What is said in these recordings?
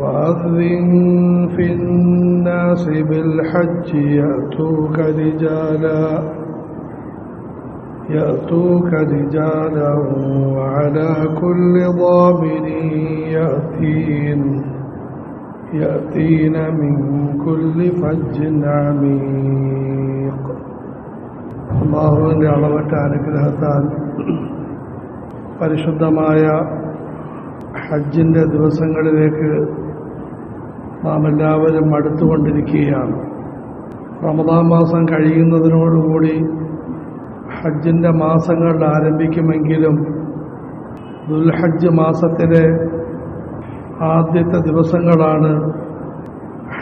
وأذن في الناس بالحج يأتوك رجالا يأتوك رجالا وعلى كل ضامر يأتين يأتين من كل فج عميق അള്ളാഹുവിൻ്റെ അളവറ്റ അനുഗ്രഹത്താൽ പരിശുദ്ധമായ ഹജ്ജിൻ്റെ ദിവസങ്ങളിലേക്ക് നാം എല്ലാവരും അടുത്തുകൊണ്ടിരിക്കുകയാണ്. റമദാൻ മാസം കഴിയുന്നതിനോടുകൂടി ഹജ്ജിന്റെ മാസങ്ങൾ ആരംഭിക്കുമെങ്കിലും ദുൽഹജ്ജ് മാസത്തിലെ ആദ്യത്തെ ദിവസങ്ങളാണ്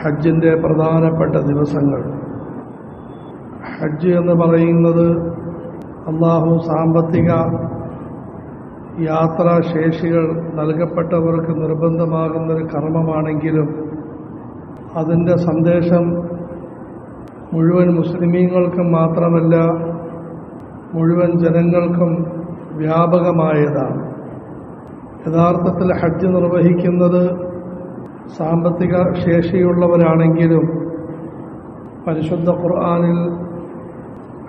ഹജ്ജിന്റെ പ്രധാനപ്പെട്ട ദിവസങ്ങൾ. ഹജ്ജ് എന്ന് പറയുന്നത് അള്ളാഹു സാമ്പത്തിക യാത്രാശേഷികൾ നൽകപ്പെട്ടവർക്ക് നിർബന്ധമാകുന്നൊരു കർമ്മമാണെങ്കിലും അതിന്റെ സന്ദേശം മുഴുവൻ മുസ്ലിമീങ്ങൾക്കും മാത്രമല്ല മുഴുവൻ ജനങ്ങൾക്കും വ്യാപകമായതാണ്. യഥാർത്ഥത്തിൽ ഹജ്ജ് നിർവഹിക്കുന്നത് സാമ്പത്തിക ശേഷിയുള്ളവരാണെങ്കിലും പരിശുദ്ധ ഖുർആാനിൽ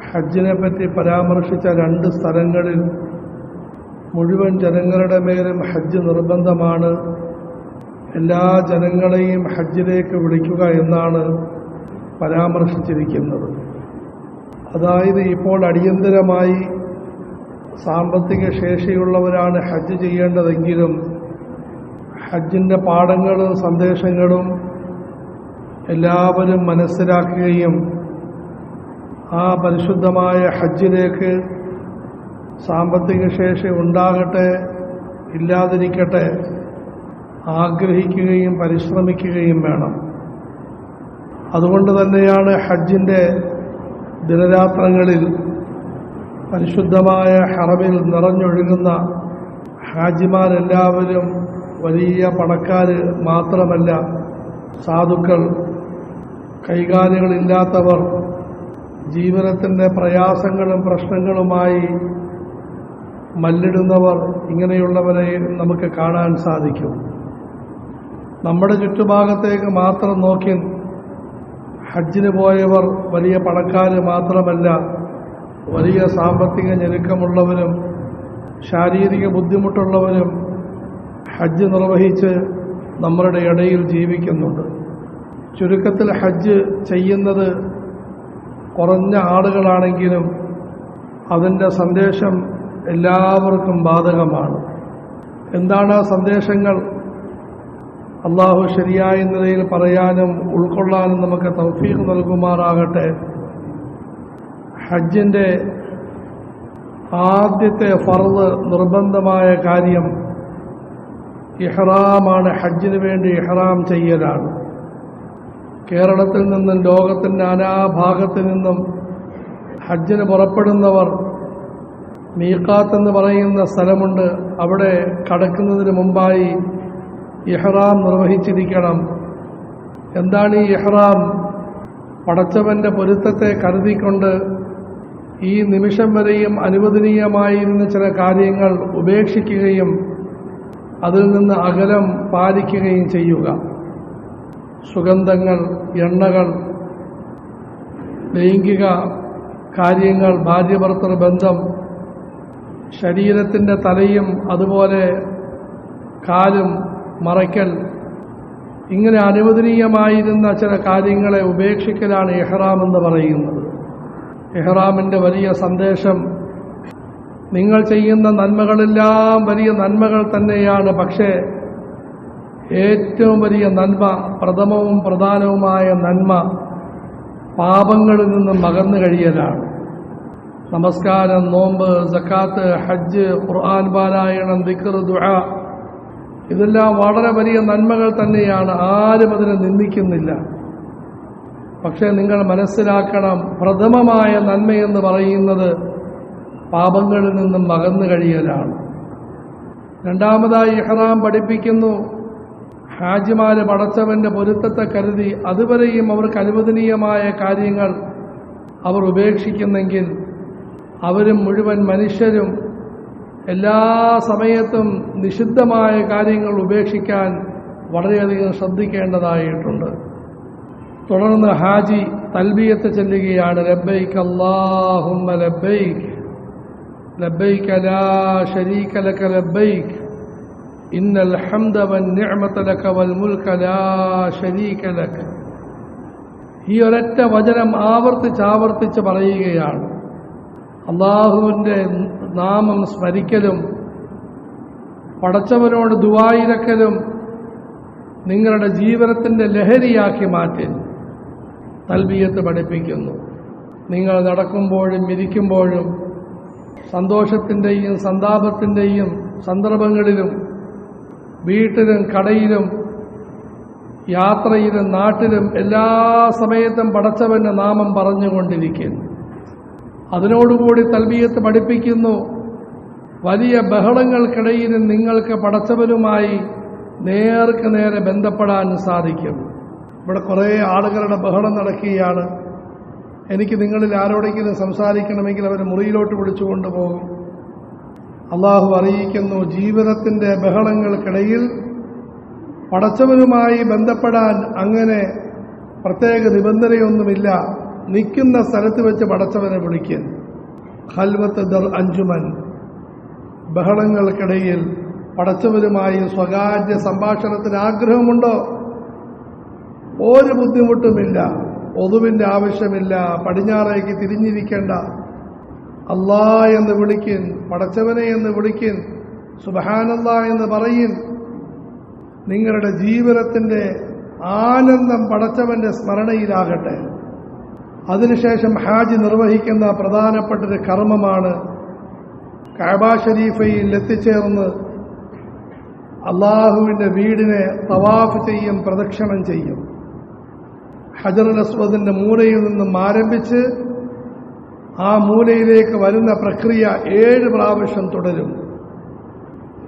ഹജ്ജിനെ പറ്റി പരാമർശിച്ച രണ്ട് സ്ഥലങ്ങളിൽ മുഴുവൻ ജനങ്ങളുടെ മേലും ഹജ്ജ് നിർബന്ധമാണ്. എല്ലാ ജനങ്ങളെയും ഹജ്ജിലേക്ക് വിളിക്കുക എന്നാണ് പരാമർശിച്ചിരിക്കുന്നത്. അതായത് ഇപ്പോൾ അടിയന്തരമായി സാമ്പത്തിക ശേഷിയുള്ളവരാണ് ഹജ്ജ് ചെയ്യേണ്ടതെങ്കിലും ഹജ്ജിന്റെ പാഠങ്ങളും സന്ദേശങ്ങളും എല്ലാവരും മനസ്സിലാക്കുകയും ആ പരിശുദ്ധമായ ഹജ്ജിലേക്ക് സാമ്പത്തിക ശേഷി ഉണ്ടാകട്ടെ ഇല്ലാതിരിക്കട്ടെ ആഗ്രഹിക്കുകയും പരിശ്രമിക്കുകയും വേണം. അതുകൊണ്ട് തന്നെയാണ് ഹജ്ജിന്റെ ദിനരാത്രങ്ങളിൽ പരിശുദ്ധമായ ഹറമിൽ നിറഞ്ഞൊഴുകുന്ന ഹാജിമാരെല്ലാവരും വലിയ പണക്കാർ മാത്രമല്ല സാധുക്കൾ കൈകാലുകളില്ലാത്തവർ ജീവനത്തിന്റെ പ്രയാസങ്ങളും പ്രശ്നങ്ങളുമായി മല്ലിടുന്നവർ ഇങ്ങനെയുള്ളവരെ നമുക്ക് കാണാൻ സാധിക്കും. നമ്മുടെ ചുറ്റുഭാഗത്തേക്ക് മാത്രം നോക്കി ഹജ്ജിന് പോയവർ വലിയ പണക്കാർ മാത്രമല്ല വലിയ സാമ്പത്തിക ഞെരുക്കമുള്ളവരും ശാരീരിക ബുദ്ധിമുട്ടുള്ളവരും ഹജ്ജ് നിർവഹിച്ച് നമ്മളുടെ ഇടയിൽ ജീവിക്കുന്നുണ്ട്. ചുരുക്കത്തിൽ ഹജ്ജ് ചെയ്യുന്നത് കുറഞ്ഞ ആളുകളാണെങ്കിലും അതിന്റെ സന്ദേശം എല്ലാവർക്കും ബാധകമാണ്. എന്താണ് ആ സന്ദേശങ്ങൾ? അള്ളാഹു ശരിയായ നിലയിൽ പറയാനും ഉൾക്കൊള്ളാനും നമുക്ക് തൗഫീഖ് നൽകുമാറാകട്ടെ. ഹജ്ജിന്റെ ആദ്യത്തെ ഫർദ് നിർബന്ധമായ കാര്യം ഇഹ്റാമാണ്. ഹജ്ജിന് വേണ്ടി ഇഹ്റാം ചെയ്യലാണ്. കേരളത്തിൽ നിന്നും ലോകത്തിന്റെ നാനാഭാഗത്തു നിന്നും ഹജ്ജിന് പുറപ്പെടുന്നവർ മീക്കാത്തെന്ന് പറയുന്ന സ്ഥലമുണ്ട്. അവിടെ കടക്കുന്നതിന് മുമ്പായി ഇഹ്റാം നിർവഹിച്ചിരിക്കണം. എന്താണ് ഈ ഇഹ്റാം? പടച്ചവന്റെ പൊരുത്തത്തെ കരുതിക്കൊണ്ട് ഈ നിമിഷം വരെയും അനുവദനീയമായിരുന്ന ചില കാര്യങ്ങൾ ഉപേക്ഷിക്കുകയും അതിൽ നിന്ന് അകലം പാലിക്കുകയും ചെയ്യുക. സുഗന്ധങ്ങൾ എണ്ണകൾ ലൈംഗിക കാര്യങ്ങൾ ഭാര്യഭർത്തൃ ബന്ധം ശരീരത്തിന്റെ തലയും അതുപോലെ കാലും മറയ്ക്കൽ. ഇങ്ങനെ അനുവദനീയമായിരുന്ന ചില കാര്യങ്ങളെ ഉപേക്ഷിക്കലാണ് എഹ്റാം എന്ന് പറയുന്നത്. എഹ്റാമിന്റെ വലിയ സന്ദേശം നിങ്ങൾ ചെയ്യുന്ന നന്മകളെല്ലാം വലിയ നന്മകൾ തന്നെയാണ് പക്ഷേ ഏറ്റവും വലിയ നന്മ പ്രഥമവും പ്രധാനവുമായ നന്മ പാപങ്ങളിൽ നിന്നും മകർന്നു കഴിയലാണ്. നമസ്കാരം നോമ്പ് സക്കാത്ത് ഹജ്ജ് ഖുർആൻ പാരായണം ദിക്കർ ദുആ ഇതെല്ലാം വളരെ വലിയ നന്മകൾ തന്നെയാണ്. ആരും അതിനെ നിന്ദിക്കുന്നില്ല. പക്ഷേ നിങ്ങൾ മനസ്സിലാക്കണം പ്രഥമമായ നന്മയെന്ന് പറയുന്നത് പാപങ്ങളിൽ നിന്നും മകന്നു കഴിയലാണ്. രണ്ടാമതായി ഇഹ്റാം പഠിപ്പിക്കുന്നു ഹാജിമാര് പടച്ചവന്റെ പൊരുത്തത്തെ കരുതി അതുവരെയും അവർക്ക് അനുവദനീയമായ കാര്യങ്ങൾ അവർ ഉപേക്ഷിക്കുന്നെങ്കിൽ അവരും മുഴുവൻ മനുഷ്യരും എല്ലാ സമയത്തും നിഷിദ്ധമായ കാര്യങ്ങൾ ഉപേക്ഷിക്കാൻ വളരെയധികം ശ്രദ്ധിക്കേണ്ടതായിട്ടുണ്ട്. തുടർന്ന് ഹാജി തൽബിയത്ത് ചെല്ലുകയാണ്. ലബൈക്ക് അല്ലാഹുമ്മ ലബൈക്ക് ലബൈക്ക് ലാ ശരീക ലക ലബൈക്ക് ഇന്നൽ ഹംദ വൻ ലക വൽ മുൽക ലാ ശരീക ലക. ഈ ഒരൊറ്റ വചനം ആവർത്തിച്ച് ആവർത്തിച്ച് പറയുകയാണ്. അള്ളാഹുവിന്റെ നാമം സ്മരിക്കലും പടച്ചവനോട് ദുവായിരക്കലും നിങ്ങളുടെ ജീവനത്തിന്റെ ലഹരിയാക്കി മാറ്റി തൽബീയത്ത് പഠിപ്പിക്കുന്നു. നിങ്ങൾ നടക്കുമ്പോഴും ഇരിക്കുമ്പോഴും സന്തോഷത്തിന്റെയും സന്താപത്തിന്റെയും സന്ദർഭങ്ങളിലും വീട്ടിലും കടയിലും യാത്രയിലും നാട്ടിലും എല്ലാ സമയത്തും പടച്ചവന്റെ നാമം പറഞ്ഞുകൊണ്ടിരിക്കുന്നു. അതിനോടുകൂടി തൽബിയത്ത് പഠിപ്പിക്കുന്നു. വലിയ ബഹളങ്ങൾക്കിടയിൽ നിങ്ങൾക്ക് പടച്ചവനുമായി നേർക്ക് നേരെ ബന്ധപ്പെടാൻ സാധിക്കും. ഇവിടെ കുറേ ആളുകളുടെ ബഹളം നടക്കുകയാണ്. എനിക്ക് നിങ്ങളിൽ ആരോടെങ്കിലും സംസാരിക്കണമെങ്കിൽ അവർ മുറിയിലോട്ട് വിളിച്ചു കൊണ്ടുപോകും. അള്ളാഹു അറിയിക്കുന്നു ജീവിതത്തിന്റെ ബഹളങ്ങൾക്കിടയിൽ പടച്ചവനുമായി ബന്ധപ്പെടാൻ അങ്ങനെ പ്രത്യേക നിബന്ധനയൊന്നുമില്ല. നിൽക്കുന്ന സ്ഥലത്ത് വെച്ച് പടച്ചവനെ വിളിക്കൻ ഹൽവത്ത് ദർ അഞ്ചുമൻ ബഹളങ്ങൾക്കിടയിൽ പടച്ചവരുമായി സ്വകാര്യ സംഭാഷണത്തിന് ആഗ്രഹമുണ്ടോ? ഒരു ബുദ്ധിമുട്ടുമില്ല. ഒതുവിന്റെ ആവശ്യമില്ല. പടിഞ്ഞാറേക്ക് തിരിഞ്ഞിരിക്കേണ്ട. അല്ലാ എന്ന് വിളിക്കിൻ പടച്ചവനെ എന്ന് വിളിക്കിൻ സുബഹാനല്ലാ എന്ന് പറയിൻ. നിങ്ങളുടെ ജീവിതത്തിന്റെ ആനന്ദം പടച്ചവന്റെ സ്മരണയിലാകട്ടെ. അതിനുശേഷം ഹാജ് നിർവഹിക്കുന്ന പ്രധാനപ്പെട്ടൊരു കർമ്മമാണ് കാബ ഷരീഫയിൽ എത്തിച്ചേർന്ന് അള്ളാഹുവിന്റെ വീടിനെ തവാഫ് ചെയ്യും പ്രദക്ഷിണം ചെയ്യും. ഹജറുൽ അസ്വദിന്റെ മൂലയിൽ നിന്നും ആരംഭിച്ച് ആ മൂലയിലേക്ക് വരുന്ന പ്രക്രിയ ഏഴ് പ്രാവശ്യം തുടരും.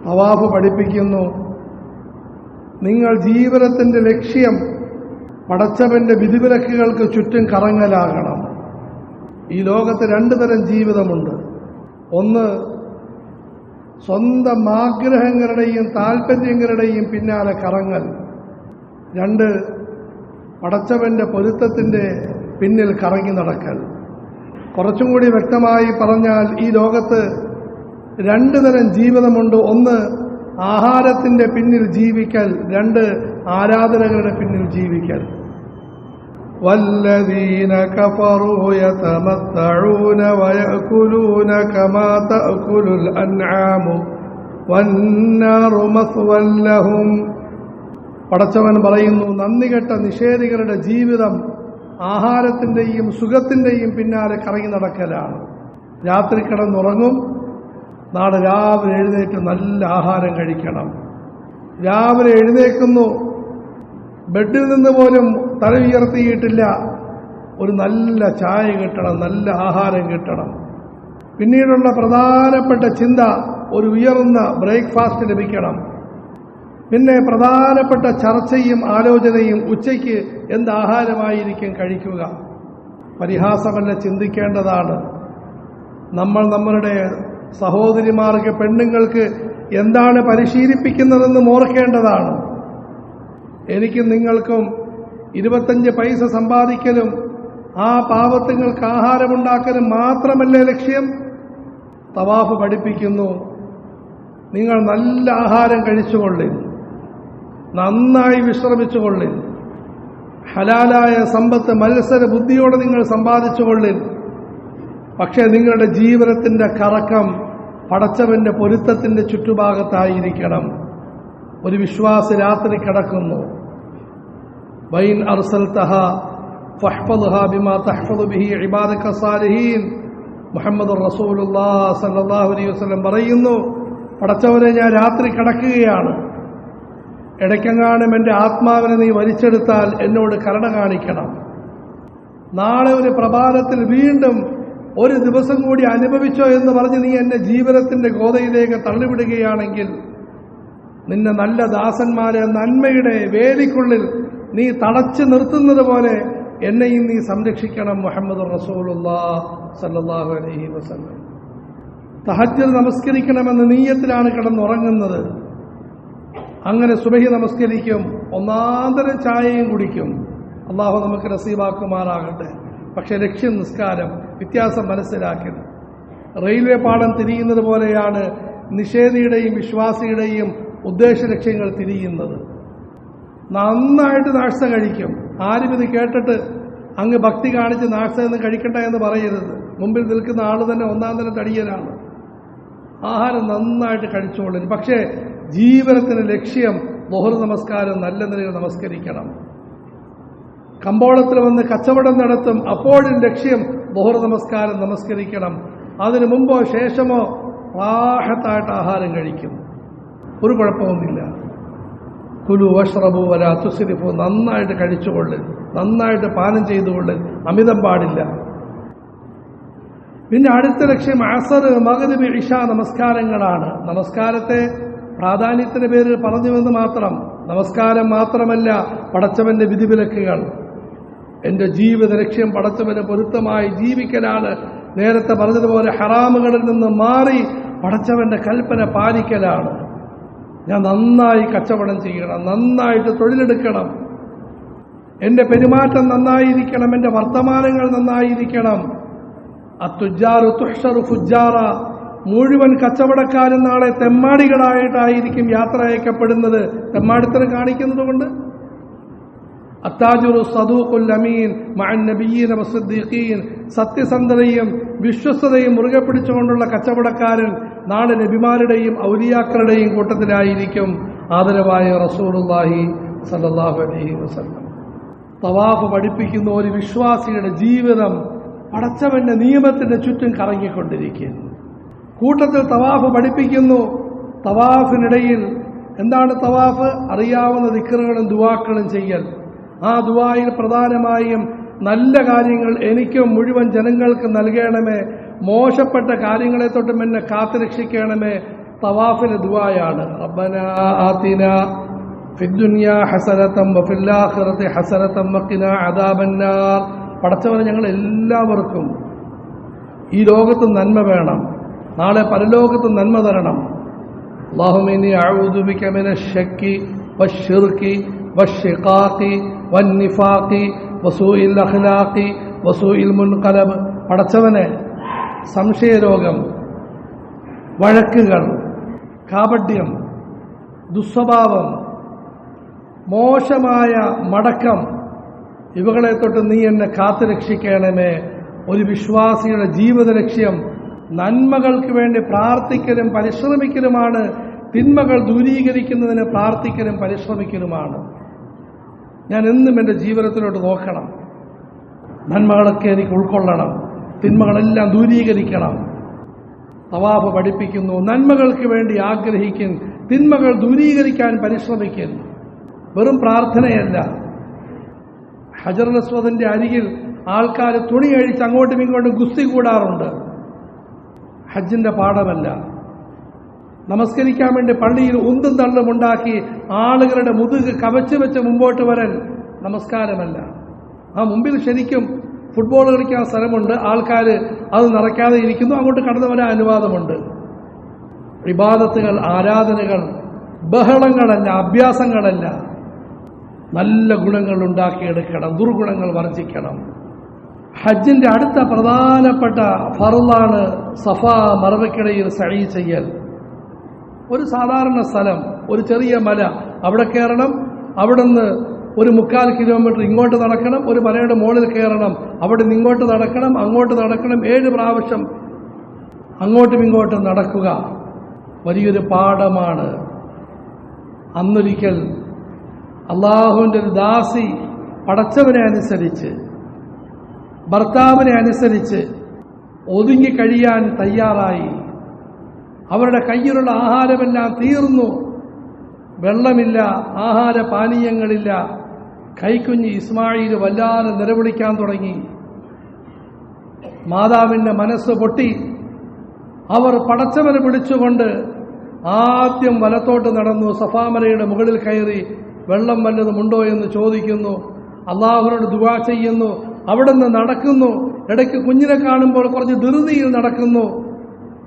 തവാഫ് പഠിപ്പിക്കുന്നു. നിങ്ങൾ ജീവിതത്തിന്റെ ലക്ഷ്യം പടച്ചവന്റെ വിധിവിലക്കുകൾക്ക് ചുറ്റും കറങ്ങലാകണം. ഈ ലോകത്ത് രണ്ടു തരം ജീവിതമുണ്ട്. ഒന്ന് സ്വന്തം ആഗ്രഹങ്ങളുടെയും താല്പര്യങ്ങളുടെയും പിന്നാലെ കറങ്ങൽ. രണ്ട് പടച്ചവന്റെ പൊരുത്തത്തിന്റെ പിന്നിൽ കറങ്ങി നടക്കൽ. കുറച്ചും കൂടി വ്യക്തമായി പറഞ്ഞാൽ ഈ ലോകത്ത് രണ്ടു തരം ജീവിതമുണ്ട്. ഒന്ന് ആഹാരത്തിന്റെ പിന്നിൽ ജീവിക്കൽ രണ്ട് ആരാധനകളുടെ പിന്നിൽ ജീവിക്കൽ. والذين كفروا يتمتعون ويأكلون كما تأكل الأنعام والنار مثوى لهم പടച്ചവൻ പറയുന്നു നന്ദികെട്ട നിഷേധികളുടെ ജീവിതം ആഹാരത്തിൻ്റെയും സുഖത്തിൻ്റെയും പിന്നാലെ കറങ്ങി നടക്കലാണ് രാത്രി കിടന്നുറങ്ങും നാളെ രാവിലെ എഴുന്നേറ്റ് നല്ല ആഹാരം കഴിക്കണം രാവിലെ എഴുന്നേക്കുന്നു ബെഡിൽ നിന്ന് പോലും തല ഉയർത്തിയിട്ടില്ല. ഒരു നല്ല ചായ കിട്ടണം നല്ല ആഹാരം കിട്ടണം. പിന്നീടുള്ള പ്രധാനപ്പെട്ട ചിന്ത ഒരു ഉയർന്ന ബ്രേക്ക്ഫാസ്റ്റ് ലഭിക്കണം. പിന്നെ പ്രധാനപ്പെട്ട ചർച്ചയും ആലോചനയും ഉച്ചയ്ക്ക് എന്ത് ആഹാരമായിരിക്കും കഴിക്കുക? പരിഹാസമല്ല ചിന്തിക്കേണ്ടതാണ്. നമ്മൾ നമ്മളുടെ സഹോദരിമാർക്ക് പെണ്ണുങ്ങൾക്ക് എന്താണ് പരിശീലിപ്പിക്കുന്നതെന്ന് ഓർക്കേണ്ടതാണ്. എനിക്കും നിങ്ങൾക്കും ഇരുപത്തഞ്ച് പൈസ സമ്പാദിക്കലും ആ പാവത്തുങ്ങൾക്ക് ആഹാരമുണ്ടാക്കലും മാത്രമല്ലേ ലക്ഷ്യം? തവാഫ് പഠിപ്പിക്കുന്നു. നിങ്ങൾ നല്ല ആഹാരം കഴിച്ചുകൊള്ളിൻ. നന്നായി വിശ്രമിച്ചുകൊള്ളിൻ. ഹലാലായ സമ്പത്ത് മത്സര ബുദ്ധിയോടെ നിങ്ങൾ സമ്പാദിച്ചുകൊള്ളിൻ. പക്ഷേ നിങ്ങളുടെ ജീവിതത്തിന്റെ കറക്കം പടച്ചവന്റെ പൊരുത്തത്തിന്റെ ചുറ്റുഭാഗത്തായിരിക്കണം. ഒരു വിശ്വാസി രാത്രി കിടക്കുന്നു. വൈൻ അർസൽതഹ ഫഹ്ഫദ്ഹ ബിമാ ബിഹി ഇബാദക സാലിഹീൻ. മുഹമ്മദ് സല്ലല്ലാഹു അലൈഹി വസല്ലം പറയുന്നു പടച്ചവനെ ഞാൻ രാത്രി കിടക്കുകയാണ്. ഇടയ്ക്കെങ്ങാനും എന്റെ ആത്മാവിനെ നീ വലിച്ചെടുത്താൽ എന്നോട് കരുണ കാണിക്കണം. നാളെ ഒരു പ്രഭാതത്തിൽ വീണ്ടും ഒരു ദിവസം കൂടി അനുഭവിച്ചോ എന്ന് പറഞ്ഞ് നീ എന്നെ ജീവിതത്തിന്റെ ഗോതയിലേക്ക് തള്ളിവിടുകയാണെങ്കിൽ നിന്നെ നല്ല ദാസന്മാരെ നന്മയുടെ വേലിക്കുള്ളിൽ നീ തളച്ചു നിർത്തുന്നത് പോലെ എന്നെയും നീ സംരക്ഷിക്കണം മുഹമ്മദ് റസൂലുള്ള സല്ലല്ലാഹു അലൈഹി വസല്ലം. തഹജ്ജൽ നമസ്കരിക്കണമെന്ന നീയത്തിലാണ് കിടന്നുറങ്ങുന്നത്. അങ്ങനെ സുബഹി നമസ്കരിക്കും ഒന്നാന്തര ചായയും കുടിക്കും. അള്ളാഹു നമുക്ക് നസീബാക്കുമാറാകട്ടെ. പക്ഷെ ലക്ഷ്യം നിസ്കാരം വ്യത്യാസം മനസ്സിലാക്കണം. റെയിൽവേ പാളം തിരിയുന്നത് പോലെയാണ് നിഷേധിയുടെയും വിശ്വാസിയുടെയും ഉദ്ദേശ ലക്ഷ്യങ്ങൾ തിരിയുന്നത്. നന്നായിട്ട് നാഴ്ച കഴിക്കും. ആരും ഇത് കേട്ടിട്ട് അങ്ങ് ഭക്തി കാണിച്ച് നാഴ്ച എന്ന് കഴിക്കണ്ട എന്ന് പറയരുത്. മുമ്പിൽ നിൽക്കുന്ന ആൾ തന്നെ ഒന്നാം തന്നെ തടിയനാണ്. ആഹാരം നന്നായിട്ട് കഴിച്ചുകൊള്ളും പക്ഷേ ജീവനത്തിന് ലക്ഷ്യം ബഹുർ നമസ്കാരം നല്ല നിലയിൽ നമസ്കരിക്കണം. കമ്പോളത്തിൽ വന്ന് കച്ചവടം നടത്തും. അപ്പോഴും ലക്ഷ്യം ബഹുർ നമസ്കാരം നമസ്കരിക്കണം. അതിനു മുമ്പോ ശേഷമോ റാഹത്തായിട്ട് ആഹാരം കഴിക്കും. ഒരു കുഴപ്പമൊന്നുമില്ല. കുലു വഷ്റബു വല തുസിരിഫു. നന്നായിട്ട് കഴിച്ചുകൊള്ളു. നന്നായിട്ട് പാനം ചെയ്തുകൊള്ളു. അമിതം പാടില്ല. പിന്നെ അടുത്ത ലക്ഷ്യം അസർ മകരവി ഇഷ നമസ്കാരങ്ങളാണ്. നമസ്കാരത്തെ പ്രാധാന്യത്തിന്റെ പേരിൽ പറഞ്ഞുവെന്ന് മാത്രം. നമസ്കാരം മാത്രമല്ല പടച്ചവന്റെ വിധിവിലക്കുകൾ. എന്റെ ജീവിത ലക്ഷ്യം പടച്ചവന് പൊരുത്തമായി ജീവിക്കലാണ്. നേരത്തെ പറഞ്ഞതുപോലെ ഹറാമുകളിൽ നിന്ന് മാറി പടച്ചവന്റെ കൽപ്പന പാലിക്കലാണ്. ഞാൻ നന്നായി കച്ചവടം ചെയ്യണം നന്നായിട്ട് തൊഴിലെടുക്കണം. എന്റെ പെരുമാറ്റം നന്നായിരിക്കണം എന്റെ വർത്തമാനങ്ങൾ നന്നായിരിക്കണം. അത്തുജാറു തുഷറു ഫുജാറ. മുഴുവൻ കച്ചവടക്കാരും നാളെ തെമ്മാടികളായിട്ടായിരിക്കും യാത്ര അയക്കപ്പെടുന്നത്. തെമ്മാടിത്തരം കാണിക്കുന്നത് കൊണ്ട് അത്താജുറു സദൂഖുൽ അമീൻ മഅൻ നബിയ്യീന വസ്സദ്ദീഖീൻ സത്യസന്ധതയും വിശ്വസ്തതയും മുറുകെ പിടിച്ചുകൊണ്ടുള്ള കച്ചവടക്കാരൻ നാളെ നബിമാരുടെയും ഔലിയാക്കളുടെയും കൂട്ടത്തിലായിരിക്കും. ആദരവായ റസൂറുല്ലാഹി സല്ലാഹു അലൈഹി വസല്ലം. തവാഫ് പഠിപ്പിക്കുന്ന ഒരു വിശ്വാസിയുടെ ജീവിതം പടച്ചവന്റെ നിയമത്തിന്റെ ചുറ്റും കറങ്ങിക്കൊണ്ടിരിക്കുന്നു. കൂട്ടത്തിൽ തവാഫ് പഠിപ്പിക്കുന്നു. തവാഫിനിടയിൽ എന്താണ് തവാഫ്? അറിയാവുന്ന ദിക്കറുകളും ദുവാക്കളും ചെയ്യൽ. ആ ദുവായിൽ പ്രധാനമായും നല്ല കാര്യങ്ങൾ എനിക്കും മുഴുവൻ ജനങ്ങൾക്ക് നൽകണമേ. മോശപ്പെട്ട കാര്യങ്ങളെ തൊട്ടും എന്നെ കാത്തുരക്ഷിക്കണമേ. തവാഫിലെ ദുവായാണ്. റബ്ബന ആതിന ഫിദ്ദുനിയ ഹസനത്തം വഫില്ലാഖിറതി ഹസനത്തം വഖിന അദാബന്നാർ. പടച്ചവനെ ഞങ്ങൾ എല്ലാവർക്കും ഈ ലോകത്ത് നന്മ വേണം. നാളെ പരലോകത്ത് നന്മ തരണം. അള്ളാഹുമിനി അഊദുബിക മിന ശക്കി വശിർക്കി വഷിഖാഖി വന്നിഫാഖി വസൂയിൽ അഖ്ലാഖി വസൂയിൽ മുൻകലബ് പടച്ചവനെ സംശയരോഗം വഴക്കുകൾ കാപട്യം ദുസ്വഭാവം മോശമായ മടക്കം ഇവകളെ തൊട്ട് നീ എന്നെ കാത്തു രക്ഷിക്കണമേ. ഒരു വിശ്വാസിയുടെ ജീവിത ലക്ഷ്യം നന്മകൾക്ക് വേണ്ടി പ്രാർത്ഥിക്കലും പരിശ്രമിക്കലുമാണ് തിന്മകൾ ദൂരീകരിക്കുന്നതിന് പ്രാർത്ഥിക്കലും പരിശ്രമിക്കലുമാണ്. ഞാൻ എന്നും എന്റെ ജീവിതത്തിലോട്ട് നോക്കണം. നന്മകളൊക്കെ എനിക്ക് ഉൾക്കൊള്ളണം. തിന്മകളെല്ലാം ദൂരീകരിക്കണം. തവാഫ് പഠിപ്പിക്കുന്നു. നന്മകൾക്ക് വേണ്ടി ആഗ്രഹിക്കും തിന്മകൾ ദൂരീകരിക്കാൻ പരിശ്രമിക്കും വെറും പ്രാർത്ഥനയല്ല. ഹജർ അസ്വദിന്റെ അരികിൽ ആൾക്കാർ തുണി അഴിച്ച് അങ്ങോട്ടും ഇങ്ങോട്ടും ഗുസ്തി കൂടാറുണ്ട്. ഹജ്ജിന്റെ പാഠമല്ല. നമസ്കരിക്കാൻ വേണ്ടി പള്ളിയിൽ ഉന്തും തള്ളും ഉണ്ടാക്കി ആളുകളുടെ മുതുക് കവച്ചു വെച്ച് മുമ്പോട്ട് വരൽ നമസ്കാരമല്ല. ആ മുമ്പിൽ ശരിക്കും ഫുട്ബോൾ കളിക്കാൻ സ്ഥലമുണ്ട്. ആൾക്കാർ അത് നിറയ്ക്കാതെ ഇരിക്കുന്നു. അങ്ങോട്ട് കടന്നു വരാൻ അനുവാദമുണ്ട്. വിവാദത്തുകൾ ആരാധനകൾ ബഹളങ്ങളല്ല അഭ്യാസങ്ങളല്ല. നല്ല ഗുണങ്ങൾ ഉണ്ടാക്കിയെടുക്കണം. ദുർഗുണങ്ങൾ വർജിക്കണം. ഹജ്ജിന്റെ അടുത്ത പ്രധാനപ്പെട്ട ഫറുളാണ് സഫ മറവക്കിടയിൽ സഴി ചെയ്യൽ. ഒരു സാധാരണ സ്ഥലം ഒരു ചെറിയ മല. അവിടെ കയറണം അവിടുന്ന് ഒരു മുക്കാൽ കിലോമീറ്റർ ഇങ്ങോട്ട് നടക്കണം ഒരു മലയുടെ മുകളിൽ കയറണം അവിടെ നിന്ന് ഇങ്ങോട്ട് നടക്കണം അങ്ങോട്ട് നടക്കണം ഏഴ് പ്രാവശ്യം അങ്ങോട്ടും ഇങ്ങോട്ടും നടക്കുക. വലിയൊരു പാഠമാണ്. അന്നൊരിക്കൽ അള്ളാഹുവിന്റെ ഒരു ദാസി പടച്ചവനെ അനുസരിച്ച് ഭർത്താവിനെ അനുസരിച്ച് ഒതുങ്ങി കഴിയാൻ തയ്യാറായി. അവരുടെ കയ്യിലുള്ള ആഹാരമെല്ലാം തീർന്നു. വെള്ളമില്ല ആഹാര പാനീയങ്ങളില്ല. കൈക്കുഞ്ഞ് ഇസ്മായിൽ വല്ലാതെ നിലവിളിക്കാൻ തുടങ്ങി. മാതാവിന്റെ മനസ്സ് പൊട്ടി. അവർ പടച്ചവനെ പിടിച്ചുകൊണ്ട് ആദ്യം വലത്തോട്ട് നടന്നു സഫാമലയുടെ മുകളിൽ കയറി വെള്ളം വല്ലതുമുണ്ടോ എന്ന് ചോദിക്കുന്നു. അള്ളാഹുനോട് ദുവാ ചെയ്യുന്നു. അവിടുന്ന് നടക്കുന്നു. ഇടയ്ക്ക് കുഞ്ഞിനെ കാണുമ്പോൾ കുറച്ച് ധൃതിയിൽ നടക്കുന്നു.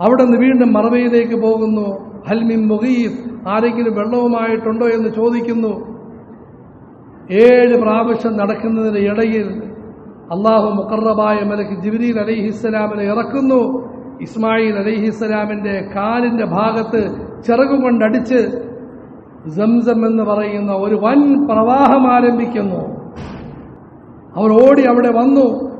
അവിടെ നിന്ന് വീണ്ടും മറവയിലേക്ക് പോകുന്നു. ഹൽമിൻ മുഗീഫ് ആരെങ്കിലും വെള്ളവുമായിട്ടുണ്ടോ എന്ന് ചോദിക്കുന്നു. ഏഴ് പ്രാവശ്യം നടക്കുന്നതിന് ഇടയിൽ അള്ളാഹു മുക്കറബായ മലക്ക് ജിബിരിൽ അലൈഹിസ്സലാമിനെ ഇറക്കുന്നു. ഇസ്മായിൽ അലൈഹിസ്സലാമിന്റെ കാലിന്റെ ഭാഗത്ത് ചിറകുകൊണ്ടടിച്ച് സംസം എന്ന് പറയുന്ന ഒരു വൻ പ്രവാഹം ആരംഭിക്കുന്നു. അവർ ഓടി അവിടെ വന്നു.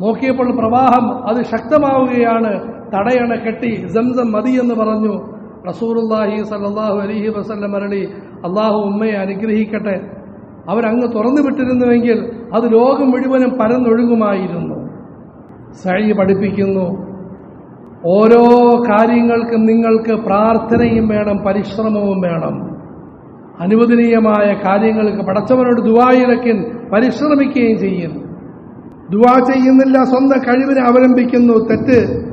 നോക്കിയപ്പോൾ പ്രവാഹം അത് ശക്തമാവുകയാണ്. തടയണ കെട്ടി സംസം മതി എന്ന് പറഞ്ഞു. റസൂറുല്ലാഹി സല്ലാഹു അലഹി വസല്ലം മരളി അള്ളാഹു ഉമ്മയെ അനുഗ്രഹിക്കട്ടെ. അവരങ്ങ് തുറന്നു വിട്ടിരുന്നുവെങ്കിൽ അത് ലോകം മുഴുവനും പരന്നൊഴുകുമായിരുന്നു. സഴി പഠിപ്പിക്കുന്നു ഓരോ കാര്യങ്ങൾക്കും നിങ്ങൾക്ക് പ്രാർത്ഥനയും വേണം പരിശ്രമവും വേണം. അനുവദനീയമായ കാര്യങ്ങൾക്ക് പടച്ചവനോട് ദുവായിരക്കിൻ പരിശ്രമിക്കുകയും ചെയ്യും. ദുവാ ചെയ്യുന്നില്ല സ്വന്തം കഴിവിനെ അവലംബിക്കുന്നു. തെറ്റ്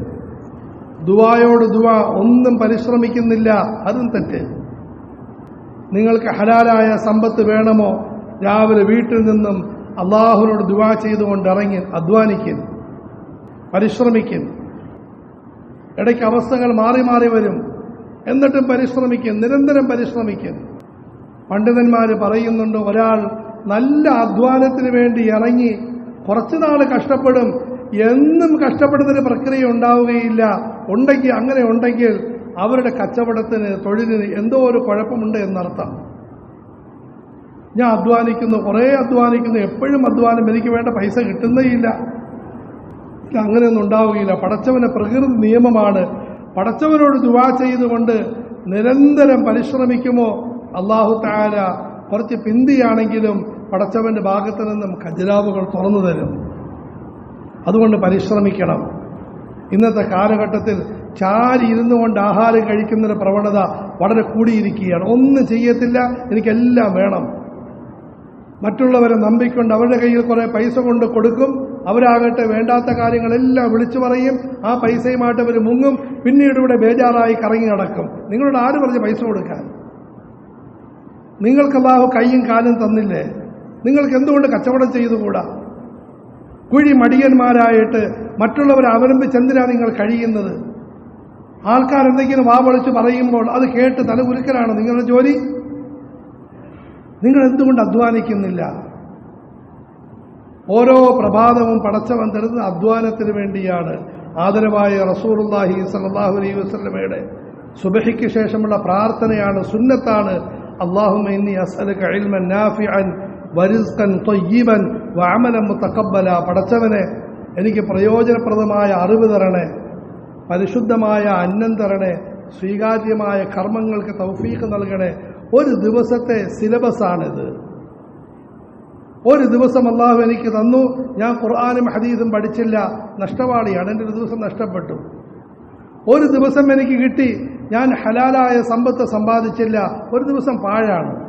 ദുവായോട് ദുവാ ഒന്നും പരിശ്രമിക്കുന്നില്ല. അതും തെറ്റ്. നിങ്ങൾക്ക് ഹലാലായ സമ്പത്ത് വേണമോ? രാവിലെ വീട്ടിൽ നിന്നും അള്ളാഹുവിനോട് ദുവാ ചെയ്തുകൊണ്ട് ഇറങ്ങി അധ്വാനിക്കും. പരിശ്രമിക്കും. ഇടയ്ക്ക് അവസ്ഥകൾ മാറി മാറി വരും. എന്നിട്ടും പരിശ്രമിക്കും. നിരന്തരം പരിശ്രമിക്കും. പണ്ഡിതന്മാർ പറയുന്നുണ്ട് ഒരാൾ നല്ല അധ്വാനത്തിന് വേണ്ടി ഇറങ്ങി കുറച്ചുനാൾ കഷ്ടപ്പെടും. എന്നും കഷ്ടപ്പെടുന്നൊരു പ്രക്രിയ ഉണ്ടാവുകയില്ല. ഉണ്ടെങ്കിൽ അങ്ങനെ ഉണ്ടെങ്കിൽ അവരുടെ കച്ചവടത്തിന് തൊഴിലിന് എന്തോ ഒരു കുഴപ്പമുണ്ട് എന്നർത്ഥം. ഞാൻ അധ്വാനിക്കുന്നു കുറേ അധ്വാനിക്കുന്നു എപ്പോഴും അധ്വാനം എനിക്ക് വേണ്ട പൈസ കിട്ടുന്നേയില്ല. അങ്ങനെയൊന്നും ഉണ്ടാവുകയില്ല. പടച്ചവനെ പ്രകൃതി നിയമമാണ്. പടച്ചവനോട് ദുവാ ചെയ്തുകൊണ്ട് നിരന്തരം പരിശ്രമിക്കുമോ? അള്ളാഹു താര കുറച്ച് പിന്തിയാണെങ്കിലും പടച്ചവന്റെ ഭാഗത്ത് നിന്നും ഖജരാവുകൾ തുറന്നു തരും. അതുകൊണ്ട് പരിശ്രമിക്കണം. ഇന്നത്തെ കാലഘട്ടത്തിൽ ചാരി ഇരുന്നു കൊണ്ട് ആഹാരം കഴിക്കുന്നൊരു പ്രവണത വളരെ കൂടിയിരിക്കുകയാണ്. ഒന്നും ചെയ്യത്തില്ല എനിക്കെല്ലാം വേണം. മറ്റുള്ളവരെ നമ്പിക്കൊണ്ട് അവരുടെ കയ്യിൽ കുറെ പൈസ കൊണ്ട് കൊടുക്കും. അവരാകട്ടെ വേണ്ടാത്ത കാര്യങ്ങളെല്ലാം വിളിച്ചു പറയും. ആ പൈസയുമായിട്ട് അവർ മുങ്ങും. പിന്നീട് ഇവിടെ ബേജാറായി കറങ്ങി നടക്കും. നിങ്ങളോട് ആര് പറഞ്ഞ് പൈസ കൊടുക്കാൻ? നിങ്ങൾക്ക് അല്ലാഹു കൈയും കാലും തന്നില്ലേ? നിങ്ങൾക്ക് എന്തുകൊണ്ട് കച്ചവടം ചെയ്തുകൂടാ? കുഴി മടിയന്മാരായിട്ട് മറ്റുള്ളവരെ അവലംബിച്ച് എന്തിനാ നിങ്ങൾ കഴിയുന്നത്? ആൾക്കാരെന്തെങ്കിലും വാവളിച്ച് പറയുമ്പോൾ അത് കേട്ട് തലകുരുക്കലാണ് നിങ്ങളുടെ ജോലി. നിങ്ങൾ എന്തുകൊണ്ട് അധ്വാനിക്കുന്നില്ല? ഓരോ പ്രഭാതവും പടച്ചവൻ തരുന്നത് അധ്വാനത്തിന് വേണ്ടിയാണ് ആദരവായ റസൂറുല്ലാഹി സലാഹു അലൈഹി വസ്ലമയുടെ സുബഹിക്ക് ശേഷമുള്ള പ്രാർത്ഥനയാണ് സുന്നത്താണ്. അള്ളാഹുമ ഇന്നി അസ്അലുക ഇൽമൻ നാഫിഅൻ വരിസ്കൻ തൊയ്യീവൻ വാമനം തക്കബല പടച്ചവനെ എനിക്ക് പ്രയോജനപ്രദമായ അറിവ് തരണേ പരിശുദ്ധമായ അന്നം തരണേ സ്വീകാര്യമായ കർമ്മങ്ങൾക്ക് തൗഫീഖ് നൽകണേ. ഒരു ദിവസത്തെ സിലബസാണിത്. ഒരു ദിവസം അള്ളാഹു എനിക്ക് തന്നു. ഞാൻ ഖുർആാനും ഹദീസും പഠിച്ചില്ല. നഷ്ടവാളിയാണ് എന്റെ ഒരു ദിവസം നഷ്ടപ്പെട്ടു. ഒരു ദിവസം എനിക്ക് കിട്ടി. ഞാൻ ഹലാലായ സമ്പത്ത് സമ്പാദിച്ചില്ല. ഒരു ദിവസം പാഴാണ്.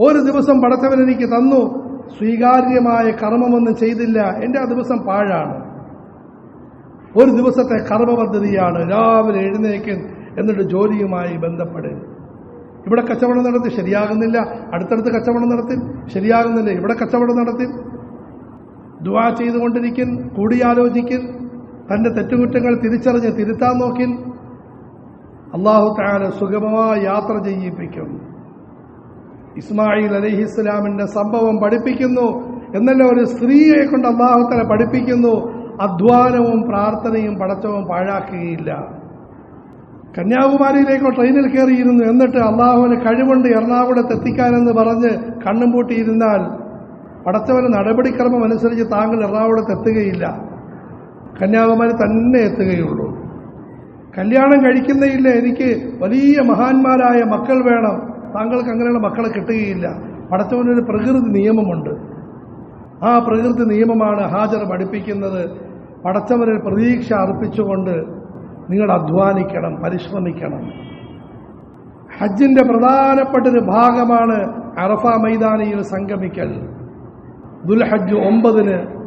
ഒരു ദിവസം പടച്ചവൻ എനിക്ക് തന്നു. സ്വീകാര്യമായ കർമ്മമൊന്നും ചെയ്തില്ല. എന്റെ ആ ദിവസം പാഴാണ്. ഒരു ദിവസത്തെ കർമ്മ പദ്ധതിയാണ് രാവിലെ എഴുന്നേക്കൻ എന്നിട്ട് ജോലിയുമായി ബന്ധപ്പെടുക ഇവിടെ കച്ചവടം നടത്തി ശരിയാകുന്നില്ല. അടുത്തടുത്ത് കച്ചവടം നടത്തി ശരിയാകുന്നില്ല. ഇവിടെ കച്ചവടം നടത്തി ദുവാ ചെയ്തുകൊണ്ടിരിക്കും കൂടിയാലോചിക്കൻ തന്റെ തെറ്റുകുറ്റങ്ങൾ തിരിച്ചറിഞ്ഞ് തിരുത്താൻ നോക്കിൻ. അള്ളാഹു താല സുഗമമായ യാത്ര ചെയ്യിപ്പിക്കും. ഇസ്മായിൽ അലഹി ഇസ്ലാമിന്റെ സംഭവം പഠിപ്പിക്കുന്നു എന്നല്ല ഒരു സ്ത്രീയെ കൊണ്ട് അള്ളാഹുത്തല പഠിപ്പിക്കുന്നു. അധ്വാനവും പ്രാർത്ഥനയും പടച്ചവും പാഴാക്കുകയില്ല. കന്യാകുമാരിയിലേക്കോ ട്രെയിനിൽ കയറിയിരുന്നു. എന്നിട്ട് അള്ളാഹുവിന് കഴിവുണ്ട് എറണാകുളത്ത് എത്തിക്കാനെന്ന് പറഞ്ഞ് കണ്ണും പൂട്ടിയിരുന്നാൽ പടച്ചവന് നടപടിക്രമം അനുസരിച്ച് താങ്കൾ എറണാകുളത്ത് എത്തുകയില്ല. കന്യാകുമാരി തന്നെ എത്തുകയുള്ളൂ. കല്യാണം കഴിക്കുന്നയില്ല. എനിക്ക് വലിയ മഹാന്മാരായ മക്കൾ വേണം. താങ്കൾക്ക് അങ്ങനെയുള്ള മക്കളെ കിട്ടുകയില്ല. പടച്ചവനൊരു പ്രകൃതി നിയമമുണ്ട്. ആ പ്രകൃതി നിയമമാണ് ഹാജർ പഠിപ്പിക്കുന്നത്. പടച്ചവനൊരു പ്രതീക്ഷ അർപ്പിച്ചുകൊണ്ട് നിങ്ങൾ അധ്വാനിക്കണം പരിശ്രമിക്കണം. ഹജ്ജിന്റെ പ്രധാനപ്പെട്ട ഒരു ഭാഗമാണ് അറഫ മൈതാനിയിൽ സംഗമിക്കൽ. ദുൽഹജ്ജ് ഒമ്പതിന്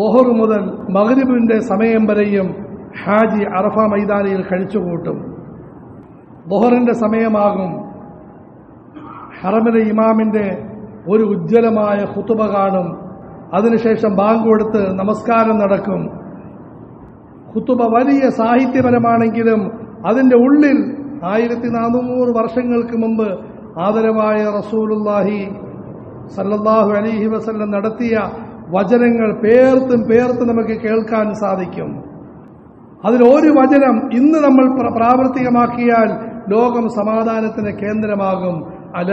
ലൊഹർ മുതൽ മഗ്രിബിന്റെ സമയം വരെയും ഹാജി അറഫ മൈതാനിയിൽ കഴിച്ചുകൂട്ടും. ലൊഹറിന്റെ സമയമാകും. ഹറമിലെ ഇമാമിന്റെ ഒരു ഉജ്ജ്വലമായ ഹുത്തുബ കാണും. അതിനുശേഷം ബാങ്ക് കൊടുത്ത് നമസ്കാരം നടക്കും. ഹുത്തുബ വലിയ സാഹിത്യപരമാണെങ്കിലും അതിന്റെ ഉള്ളിൽ ആയിരത്തി നാനൂറ് വർഷങ്ങൾക്ക് മുമ്പ് ആദരവായ റസൂലുല്ലാഹി സല്ലല്ലാഹു അലൈഹി വസല്ലം നടത്തിയ വചനങ്ങൾ പേർത്തും പേർത്തും നമുക്ക് കേൾക്കാൻ സാധിക്കും. അതിലൊരു വചനം ഇന്ന് നമ്മൾ പ്ര- പ്രാവർത്തികമാക്കിയാൽ ലോകം സമാധാനത്തിന് കേന്ദ്രമാകും. അല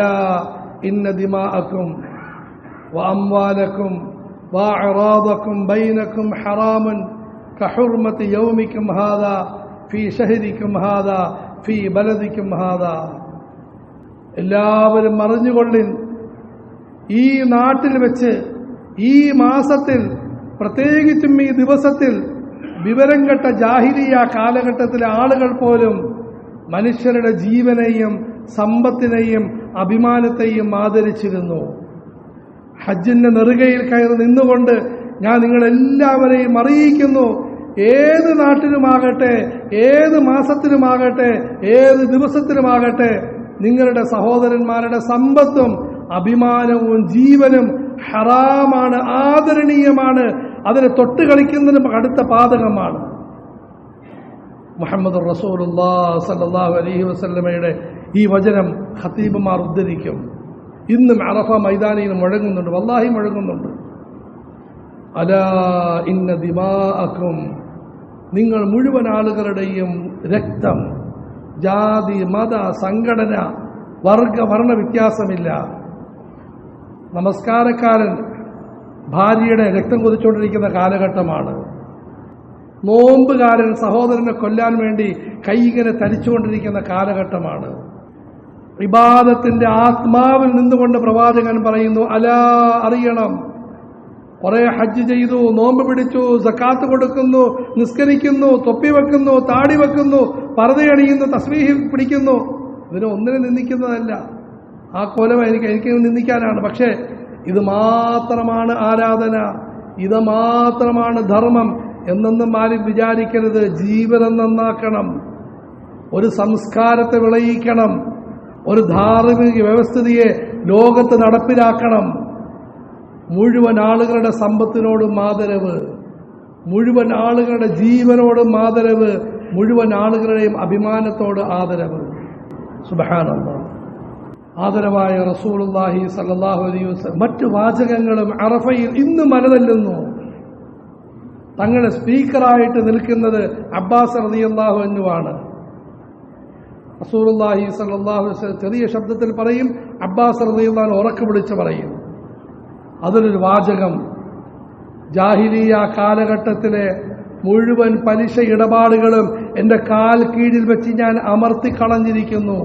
ഇന്ന ദിമാക്കും വാംവാലക്കും വാറാബക്കും ബൈനക്കും ഹറാമൻ കഹുർമത്ത് യൗമിക്കും ഹാദ ഫി ഷഹരിക്കും ഹാദ ഫി ബലദിക്കും ഹാദ. എല്ലാവരും അറിഞ്ഞുകൊള്ളിൻ ഈ നാട്ടിൽ വെച്ച് ഈ മാസത്തിൽ പ്രത്യേകിച്ചും ഈ ദിവസത്തിൽ വിവരം കെട്ട ജാഹിരിയ കാലഘട്ടത്തിലെ ആളുകൾ പോലും മനുഷ്യരുടെ ജീവനെയും സമ്പത്തിനെയും അഭിമാനത്തെയും ആദരിച്ചിരുന്നു. ഹജ്ജിന്റെ നെറുകയിൽ കയറി നിന്നുകൊണ്ട് ഞാൻ നിങ്ങളെല്ലാവരെയും അറിയിക്കുന്നു. ഏത് നാട്ടിലുമാകട്ടെ ഏത് മാസത്തിലുമാകട്ടെ ഏത് ദിവസത്തിലുമാകട്ടെ നിങ്ങളുടെ സഹോദരന്മാരുടെ സമ്പത്തും അഭിമാനവും ജീവനും ഹറാമാണ് ആദരണീയമാണ്. അതിനെ തൊട്ട് കളിക്കുന്നതിനും അടുത്ത പാതകമാണ്. മുഹമ്മദ് റസൂലുല്ലാ സല്ലാഹു അലഹി വസല്ലമയുടെ ഈ വചനം ഖത്തീബുമാർ ഉദ്ധരിക്കും. ഇന്നും അറഫ മൈതാനിയിൽ മുഴങ്ങുന്നുണ്ട്. വല്ലാഹി മുഴങ്ങുന്നുണ്ട്. അല ഇന്ന ദിമാഅക്കും. നിങ്ങൾ മുഴുവൻ ആളുകളുടെയും രക്തം ജാതി മത സംഘടന വർഗ വ്യത്യാസമില്ല. നമസ്കാരക്കാരൻ ഭാര്യയുടെ രക്തം കൊതിച്ചുകൊണ്ടിരിക്കുന്ന കാലഘട്ടമാണ്. നോമ്പുകാരൻ സഹോദരനെ കൊല്ലാൻ വേണ്ടി കൈകനെ തരിച്ചുകൊണ്ടിരിക്കുന്ന കാലഘട്ടമാണ്. വിവാദത്തിന്റെ ആത്മാവിൽ നിന്നുകൊണ്ട് പ്രവാചകൻ പറയുന്നു അലാ അറിയണം. കുറെ ഹജ്ജ് ചെയ്തു നോമ്പ് പിടിച്ചു സക്കാത്ത് കൊടുക്കുന്നു നിസ്കരിക്കുന്നു തൊപ്പി വെക്കുന്നു താടി വെക്കുന്നു പർദ്ദയണിയുന്നു തസ്മീഹി പിടിക്കുന്നു. ഇതിനെ ഒന്നിനെ നിന്ദിക്കുന്നതല്ല. ആ കൊലം എനിക്ക് എനിക്ക് നിന്ദിക്കാനാണ്. പക്ഷേ ഇത് മാത്രമാണ് ആരാധന. ഇത് മാത്രമാണ് ധർമ്മം. എന്നൊന്നും ആരും വിചാരിക്കരുത്. ജീവനം നന്നാക്കണം. ഒരു സംസ്കാരത്തെ വിളയിക്കണം. ഒരു ധാർമ്മിക വ്യവസ്ഥിതിയെ ലോകത്ത് നടപ്പിലാക്കണം. മുഴുവൻ ആളുകളുടെ സമ്പത്തിനോടും ആദരവ് മുഴുവൻ ആളുകളുടെ ജീവനോടും ആദരവ് മുഴുവൻ ആളുകളുടെയും അഭിമാനത്തോട് ആദരവ്. സുബഹാനന്ദ ആദരവായ റസൂലുള്ളാഹി സല്ലാഹു വസല്ലം. മറ്റു വാചകങ്ങളും അറഫയിൽ ഇന്ന് മനതല്ലുന്നു തങ്ങളുടെ സ്പീക്കറായിട്ട് നിൽക്കുന്നത് അബ്ബാസ് റതിയല്ലാഹു എന്നുമാണ് റസൂലുള്ളാഹി സല്ലാഹു ചെറിയ ശബ്ദത്തിൽ പറയും അബ്ബാസ് റളിയല്ലാഹു ഉറക്കം വിളിച്ച് പറയും. അതിലൊരു വാചകം ജാഹിലിയ കാലഘട്ടത്തിലെ മുഴുവൻ പലിശ ഇടപാടുകളും എന്റെ കാൽ കീഴിൽ വെച്ച് ഞാൻ അമർത്തി കളഞ്ഞിരിക്കുന്നു.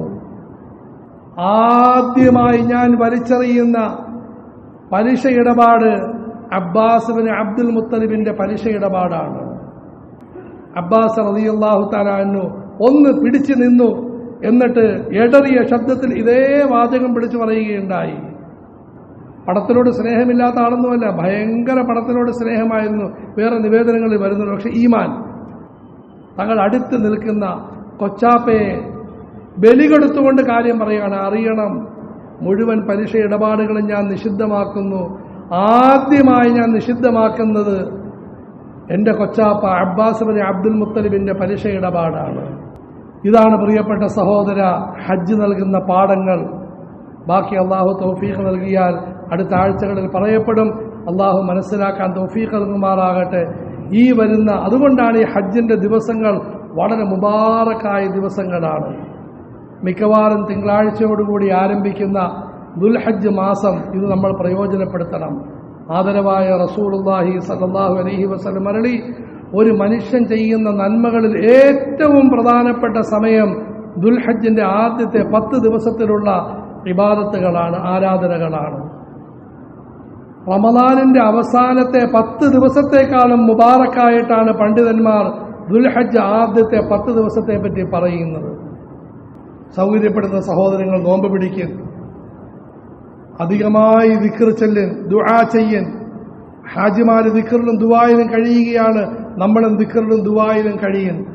ആദ്യമായി ഞാൻ വലിച്ചെറിയുന്ന പലിശ ഇടപാട് അബ്ബാസുബിന് അബ്ദുൽ മുത്തലിബിന്റെ പലിശ ഇടപാടാണ്. അബ്ബാസ് റളിയല്ലാഹു താലാന്നു ഒന്ന് പിടിച്ചു നിന്നു എന്നിട്ട് എടറിയ ശബ്ദത്തിൽ ഇതേ വാചകം പിടിച്ചു പറയുകയുണ്ടായി. പടത്തിനോട് സ്നേഹമില്ലാത്ത ആളൊന്നുമല്ല ഭയങ്കര പടത്തിനോട് സ്നേഹമായിരുന്നു. വേറെ നിവേദനങ്ങളിൽ വരുന്നുണ്ട് പക്ഷെ ഈമാൻ. തങ്ങൾ അടുത്ത് നിൽക്കുന്ന കൊച്ചാപ്പയെ ബലികെടുത്തുകൊണ്ട് കാര്യം പറയുകയാണ് അറിയണം മുഴുവൻ പലിശ ഇടപാടുകളും ഞാൻ നിഷിദ്ധമാക്കുന്നു. ആദ്യമായി ഞാൻ നിഷിദ്ധമാക്കുന്നത് എന്റെ കൊച്ചാപ്പ അബ്ബാസ് അലി അബ്ദുൽ മുത്തലിബിന്റെ പലിശ ഇടപാടാണ്. ഇതാണ് പ്രിയപ്പെട്ട സഹോദര ഹജ്ജ് നൽകുന്ന പാഠങ്ങൾ. ബാക്കി അള്ളാഹു തൗഫീഖ് നൽകിയാൽ അടുത്ത ആഴ്ചകളിൽ പറയപ്പെടും. അള്ളാഹു മനസ്സിലാക്കാൻ തൗഫീഖ് നൽകുമാറാകട്ടെ. ഈ വരുന്ന അതുകൊണ്ടാണ് ഈ ഹജ്ജിന്റെ ദിവസങ്ങൾ വളരെ മുബാറക്കായ ദിവസങ്ങളാണ്. മിക്കവാറും തിങ്കളാഴ്ചയോടുകൂടി ആരംഭിക്കുന്ന ദുൽഹജ്ജ് മാസം ഇത് നമ്മൾ പ്രയോജനപ്പെടുത്തണം. ആദരവായ റസൂലുള്ളാഹി സല്ലല്ലാഹു അലഹി വസ്ലം മരളി ഒരു മനുഷ്യൻ ചെയ്യുന്ന നന്മകളിൽ ഏറ്റവും പ്രധാനപ്പെട്ട സമയം ദുൽഹജ്ജിന്റെ ആദ്യത്തെ പത്ത് ദിവസത്തിലുള്ള ഇബാദത്തുകളാണ് ആരാധനകളാണ്. റമദാനിന്റെ അവസാനത്തെ പത്ത് ദിവസത്തെക്കാളും മുബാറക്കായിട്ടാണ് പണ്ഡിതന്മാർ ദുൽഹജ്ജ് ആദ്യത്തെ പത്ത് ദിവസത്തെ പറ്റി പറയുന്നത്. സൗകര്യപ്പെടുന്ന സഹോദരങ്ങൾ നോമ്പ് പിടിക്കും. അധികമായി ദിക്കർ ചെല്ലൻ ദുആ ചെയ്യൻ ഹാജിമാര് ദിക്കറിലും ദുവായിലും കഴിയുകയാണ്. നമ്മളും ദിക്കറിലും ദുവായിലും കഴിയും.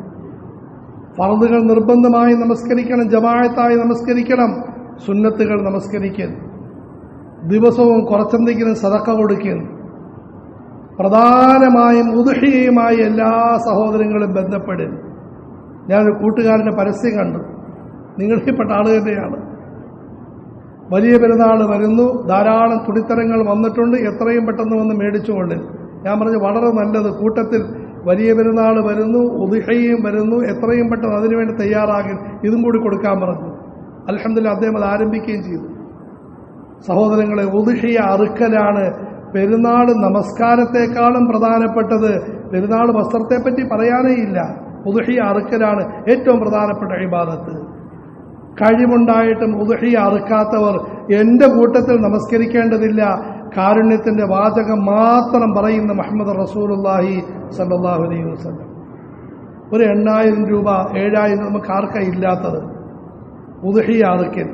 ഫറദുകൾ നിർബന്ധമായി നമസ്കരിക്കണം ജമായത്തായി നമസ്കരിക്കണം സുന്നത്തുകൾ നമസ്കരിക്കൻ ദിവസവും കുറച്ചെന്തെങ്കിലും സതക്ക കൊടുക്കൻ പ്രധാനമായും ഉദുഹിയുമായി എല്ലാ സഹോദരങ്ങളും ബന്ധപ്പെടും. ഞാനൊരു കൂട്ടുകാരന്റെ പരസ്യം കണ്ടു. നിങ്ങളിൽപ്പെട്ട ആൾ തന്നെയാണ് വലിയ പെരുന്നാൾ വരുന്നു. ധാരാളം തുണിത്തരങ്ങൾ വന്നിട്ടുണ്ട്. എത്രയും പെട്ടെന്ന് വന്ന് മേടിച്ചുകൊണ്ട്. ഞാൻ പറഞ്ഞു വളരെ നല്ലത്. കൂട്ടത്തിൽ വലിയ പെരുന്നാൾ വരുന്നു ഉദിഹയും വരുന്നു. എത്രയും പെട്ടെന്ന് അതിനുവേണ്ടി തയ്യാറാകി ഇതും കൂടി കൊടുക്കാൻ പറഞ്ഞു. അലഹമില്ല അദ്ദേഹം അത് ആരംഭിക്കുകയും ചെയ്തു. സഹോദരങ്ങളെ ഉദിഹയ അറുക്കലാണ്. പെരുന്നാൾ നമസ്കാരത്തെക്കാളും പ്രധാനപ്പെട്ടത് പെരുന്നാൾ വസ്ത്രത്തെപ്പറ്റി പറയാനേ ഇല്ല. ഉദുഹിയ അറുക്കലാണ് ഏറ്റവും പ്രധാനപ്പെട്ട ഇബാദത്ത്. കഴിവുണ്ടായിട്ടും ഉദഹി അറുക്കാത്തവർ എന്റെ കൂട്ടത്തിൽ നമസ്കരിക്കേണ്ടതില്ല. കാരുണ്യത്തിന്റെ വാചകം മാത്രം പറയുന്ന മുഹമ്മദ് റസൂലുല്ലാഹി സല്ലാഹു അലൈഹി വസ്ലം ഒരു എണ്ണായിരം രൂപ ഏഴായിരം നമുക്ക് ആർക്കാ ഇല്ലാത്തത്? ഉദുഹിയ അറുക്കൽ.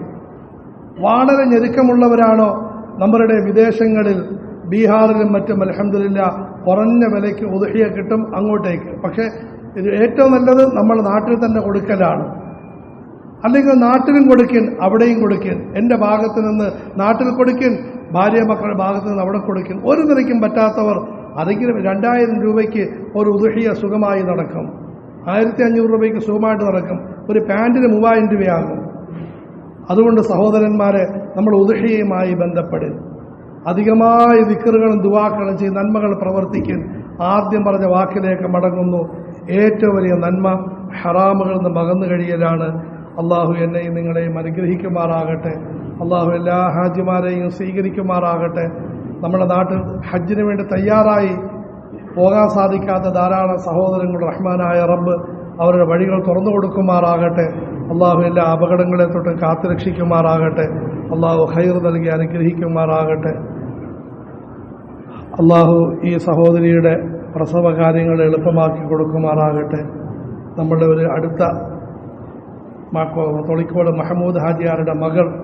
വളരെ ഞെരുക്കമുള്ളവരാണോ നമ്മളുടെ വിദേശങ്ങളിൽ ബീഹാറിലും മറ്റും അലഹമില്ല കുറഞ്ഞ വിലയ്ക്ക് ഉദഹിയ കിട്ടും അങ്ങോട്ടേക്ക്. പക്ഷേ ഇത് ഏറ്റവും നല്ലത് നമ്മൾ നാട്ടിൽ തന്നെ കൊടുക്കലാണ്. അല്ലെങ്കിൽ നാട്ടിലും കൊടുക്കൻ അവിടെയും കൊടുക്കൻ. എന്റെ ഭാഗത്ത് നിന്ന് നാട്ടിൽ കൊടുക്കൻ ഭാര്യ മക്കളുടെ ഭാഗത്ത് നിന്ന് അവിടെ കൊടുക്കൻ. ഒരു നിലയ്ക്കും പറ്റാത്തവർ അതെങ്കിലും രണ്ടായിരം രൂപയ്ക്ക് ഒരു ഉദുഹിയ സുഖമായി നടക്കും. ആയിരത്തി അഞ്ഞൂറ് രൂപയ്ക്ക് സുഖമായിട്ട് നടക്കും. ഒരു പാന്റിന് മൂവായിരം രൂപയാകും. അതുകൊണ്ട് സഹോദരന്മാരെ നമ്മൾ ഉദുഹിയുമായി ബന്ധപ്പെടും അധികമായ വിക്കറുകളും ദുവാക്കളും ചെയ്ത് നന്മകൾ പ്രവർത്തിക്കും ആദ്യം പറഞ്ഞ വാക്കിലേക്ക് മടങ്ങുന്നു. ഏറ്റവും വലിയ നന്മ ഹറാമുകളിൽ നിന്ന് മകന്നു കഴിയലാണ്. അള്ളാഹു എന്നെയും നിങ്ങളെയും അനുഗ്രഹിക്കുമാറാകട്ടെ. അള്ളാഹു എല്ലാ ഹാജിമാരെയും സ്വീകരിക്കുമാറാകട്ടെ. നമ്മുടെ നാട്ടിൽ ഹജ്ജിന് വേണ്ടി തയ്യാറായി പോകാൻ സാധിക്കാത്ത ധാരാളം സഹോദരങ്ങൾ റഹ്മാനായ റബ്ബ് അവരുടെ വഴികൾ തുറന്നു കൊടുക്കുമാറാകട്ടെ. അള്ളാഹു എല്ലാ അപകടങ്ങളെ തൊട്ടും കാത്തുരക്ഷിക്കുമാറാകട്ടെ അള്ളാഹു ഹൈർ നൽകി അനുഗ്രഹിക്കുമാറാകട്ടെ. അള്ളാഹു ഈ സഹോദരിയുടെ പ്രസവ കാര്യങ്ങൾ എളുപ്പമാക്കി കൊടുക്കുമാറാകട്ടെ. നമ്മളുടെ ഒരു അടുത്ത തൊളിക്കോട് മഹമ്മൂദ് ഹാജിയാരുടെ മകൾ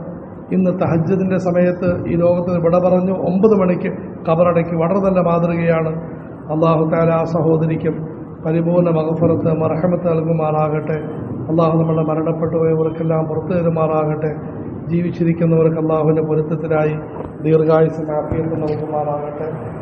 ഇന്ന് തഹജ്ജദിന്റെ സമയത്ത് ഈ ലോകത്തിന് വിട പറഞ്ഞു. ഒമ്പത് മണിക്ക് കബറടയ്ക്ക് വളരെ നല്ല മാതൃകയാണ് അള്ളാഹു താല സഹോദരിക്കും പരിപൂർണ മകഫറത്ത് മറഹമത്ത് നൽകുമാറാകട്ടെ. അള്ളാഹു നമ്മളെ മരണപ്പെട്ടുപോയവർക്കെല്ലാം പുറത്തു തരുമാറാകട്ടെ. ജീവിച്ചിരിക്കുന്നവർക്ക് അള്ളാഹുവിന്റെ പൊരുത്തത്തിനായി ദീർഘായുസ് ആഫിയത്ത് നൽകുമാറാകട്ടെ.